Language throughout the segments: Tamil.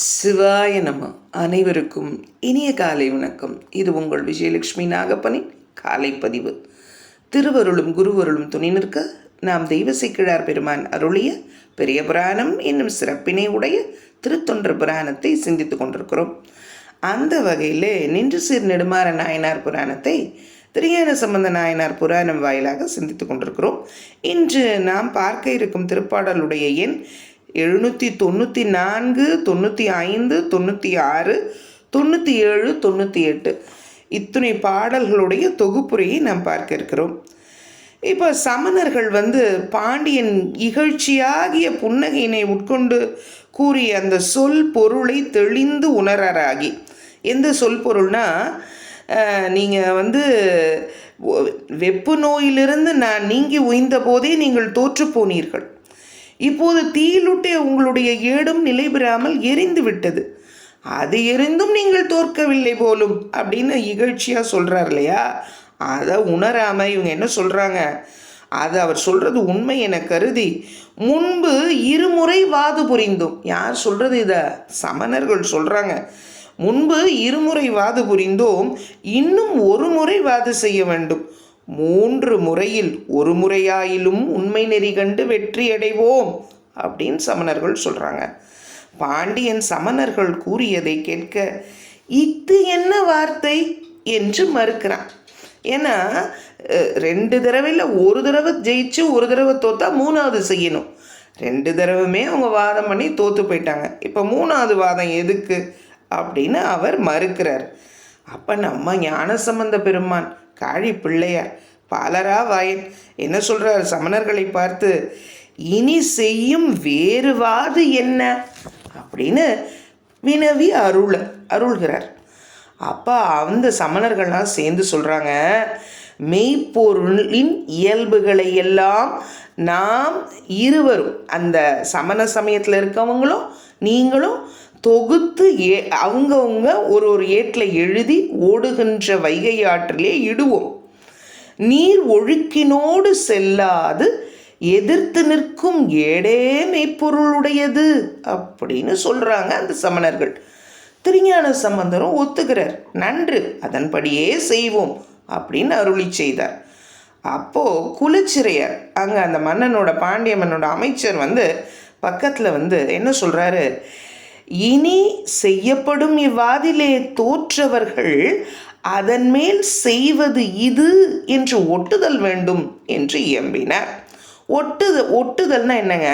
சிவாய நம. அனைவருக்கும் இனிய காலை வணக்கம். இது உங்கள் விஜயலட்சுமி நாகப்பனின் காலை பதிவு. திருவருளும் குருவருளும் துணை நிற்க நாம் தெய்வசைக்கிழார் பெருமான் அருளிய பெரிய புராணம் என்னும் சிறப்பினை உடைய திருத்தொன்ற புராணத்தை சிந்தித்துக் கொண்டிருக்கிறோம். அந்த வகையிலே நின்று சீர் நெடுமாற நாயனார் புராணத்தை திரியான சம்பந்த நாயனார் புராணம் வாயிலாக சிந்தித்துக் கொண்டிருக்கிறோம். இன்று நாம் பார்க்க இருக்கும் திருப்பாடலுடைய எண் எழுநூற்றி தொண்ணூற்றி நான்கு தொண்ணூற்றி ஐந்து தொண்ணூற்றி ஆறு தொண்ணூற்றி ஏழு தொண்ணூற்றி எட்டு. இத்தனை பாடல்களுடைய தொகுப்புரையை நாம் பார்க்க இருக்கிறோம். இப்போ சமணர்கள் வந்து பாண்டியன் இகழ்ச்சியாகிய புன்னகையினை உட்கொண்டு கூறிய அந்த சொல் பொருளை தெளிந்து உணரராகி. எந்த சொல் பொருள்னா நீங்கள் வந்து வெப்பு நோயிலிருந்து நான் நீங்கி உய்ந்த போதே நீங்கள் தோற்று போனீர்கள். இப்போது தீயிலுட்டே உங்களுடைய ஏடும் நிலை பெறாமல் எரிந்து விட்டது அது எரிந்தும் நீங்கள் தோற்கவில்லை போலும் அப்படின்னு இகழ்ச்சியாக சொல்கிறார் இல்லையா? அதை உணராமல் இவங்க என்ன சொல்கிறாங்க அது அவர் சொல்கிறது உண்மை என கருதி முன்பு இருமுறை வாது புரிந்தும். யார் சொல்கிறது இதை? சமணர்கள் சொல்கிறாங்க முன்பு இருமுறை வாது புரிந்தோம் இன்னும் ஒரு முறை வாது செய்ய வேண்டும். மூன்று முறையில் ஒரு முறையாயிலும் உண்மை நெறி கண்டு வெற்றியடைவோம் அப்படின்னு சமணர்கள் சொல்கிறாங்க பாண்டியன் சமணர்கள் கூறியதை கேட்க இத்து என்ன வார்த்தை? என்று மறுக்கிறான். ஏன்னா ரெண்டு தடவையில் ஒரு தடவை ஜெயிச்சு ஒரு தடவை தோத்தா மூணாவது செய்யணும். ரெண்டு தடவையுமே அவங்க வாதம் பண்ணி தோற்று போயிட்டாங்க. இப்போ மூணாவது வாதம் எதுக்கு? அப்படின்னு அவர் மறுக்கிறார். அப்போ நம்ம ஞானசம்பந்த பெருமான் காழி பிள்ளையார் பாலரா வாயன் என்ன சொல்கிறார் சமணர்களை பார்த்து இனி செய்யும் வேறுவாது என்ன? அப்படின்னு வினவி அருள அருள்கிறார். அப்போ அந்த சமணர்கள்லாம் சேர்ந்து சொல்கிறாங்க மெய்ப்பொருளின் இயல்புகளை எல்லாம் நாம் இருவரும் அந்த சமண சமயத்தில் இருக்கவங்களும் நீங்களும் தொகுத்து ஏ அவங்கவுங்க ஒரு ஒரு ஏட்டில் எழுதி ஓடுகின்ற வைகை ஆற்றிலே இடுவோம். நீர் ஒழுக்கினோடு செல்லாது எதிர்த்து நிற்கும் ஏடே மெய்ப்பொருளுடையது அப்படின்னு சொல்கிறாங்க அந்த சமணர்கள். திருஞான சம்பந்தரும் ஒத்துக்கிறார். நன்று அதன்படியே செய்வோம். அப்படின்னு அருளி செய்தார். அப்போது குலச்சிறையர் அங்கே அந்த மன்னனோட பாண்டியம்மனோட அமைச்சர் வந்து பக்கத்தில் வந்து என்ன சொல்கிறாரு இனி செய்யப்படும் இவ்வாதிலே தோற்றவர்கள் அதன் மேல் செய்வது இது என்று ஒட்டுதல் வேண்டும் என்று இயம்பினார். ஒட்டுத ஒட்டுதல்னா என்னங்க?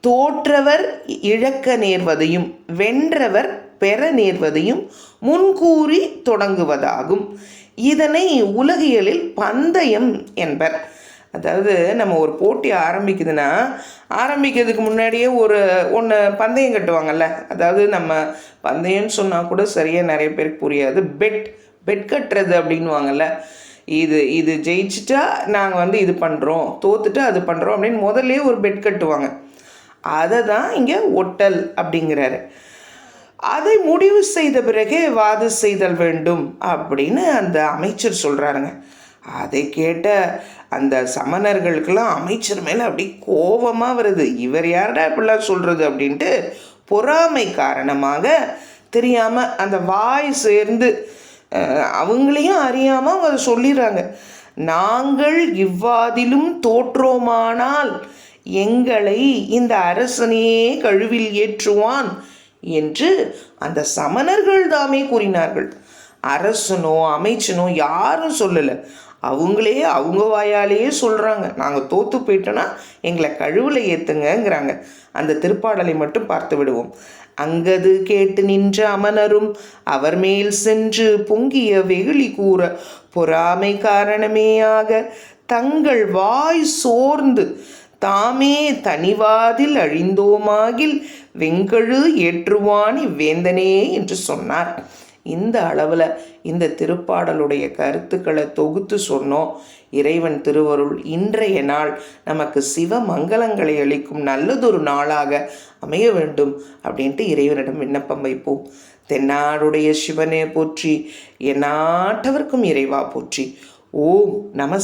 தோற்றவர் இழக்க நேர்வதையும் வென்றவர் பெற நேர்வதையும் முன்கூறி தொடங்குவதாகும். இதனை உலகியலில் பந்தயம் என்பர். அதாவது நம்ம ஒரு போட்டி ஆரம்பிக்குதுன்னா ஆரம்பிக்கிறதுக்கு முன்னாடியே ஒரு ஒன்று பந்தயம் கட்டுவாங்கல்ல. அதாவது நம்ம பந்தயம்னு சொன்னால் கூட சரியாக நிறைய பேருக்கு புரியாது. பெட் பெட் கட்டுறது அப்படின்வாங்கல்ல இது இது ஜெயிச்சிட்டா நாங்கள் வந்து இது பண்ணுறோம் தோத்துட்டா அது பண்ணுறோம் அப்படின்னு முதல்லே ஒரு பெட் கட்டுவாங்க. அதை தான் இங்கே ஒட்டல் அப்படிங்கிறாரு. அதை முடிவு செய்த பிறகே வாது செய்தல் வேண்டும் அப்படின்னு அந்த அமைச்சர் சொல்கிறாருங்க அதை கேட்ட அந்த சமணர்களுக்கெல்லாம் அமைச்சர் மேலே அப்படி கோபமாக வருது. இவர் யாரடா இப்படிலாம் சொல்கிறது அப்படின்ட்டு பொறாமை காரணமாக தெரியாமல் அந்த வாய் சேர்ந்து அவங்களையும் அறியாமல் அவங்க அதை சொல்லிடுறாங்க. நாங்கள் இவ்வாதிலும் தோற்றோமானால் எங்களை இந்த அரசனையே கழுவில் ஏற்றுவான். என்று அந்த சமணர்கள் தாமே கூறினார்கள். அரசனோ அமைச்சனோ யாரும் சொல்லலை. அவங்களே அவங்க வாயாலேயே சொல்கிறாங்க நாங்கள் தோற்று போயிட்டோன்னா எங்களை கழுவில் ஏற்றுங்கங்கிறாங்க அந்த திருப்பாடலை மட்டும் பார்த்து விடுவோம். அங்கது கேட்டு நின்ற அமனரும் அவர் மேல் சென்று பொங்கிய வெகுளி கூற பொறாமை காரணமேயாக தங்கள் வாய் சோர்ந்து தாமே தனிவாதில் அழிந்தோமாகில் வெங்கழு ஏற்றுவான் இவ்வேந்தனே என்று சொன்னார். இந்த அளவில் இந்த திருப்பாடலுடைய கருத்துக்களை தொகுத்து சொன்னோம். இறைவன் திருவருள் இன்றைய நாள் நமக்கு சிவ மங்களங்களை அளிக்கும் நல்லதொரு நாளாக அமைய வேண்டும் அப்படின்ட்டு இறைவனிடம் விண்ணப்பம் வைப்போம். தென்னாடுடைய சிவனே போற்றி எந்நாட்டவர்க்கும் இறைவா போற்றி. ஓம் நம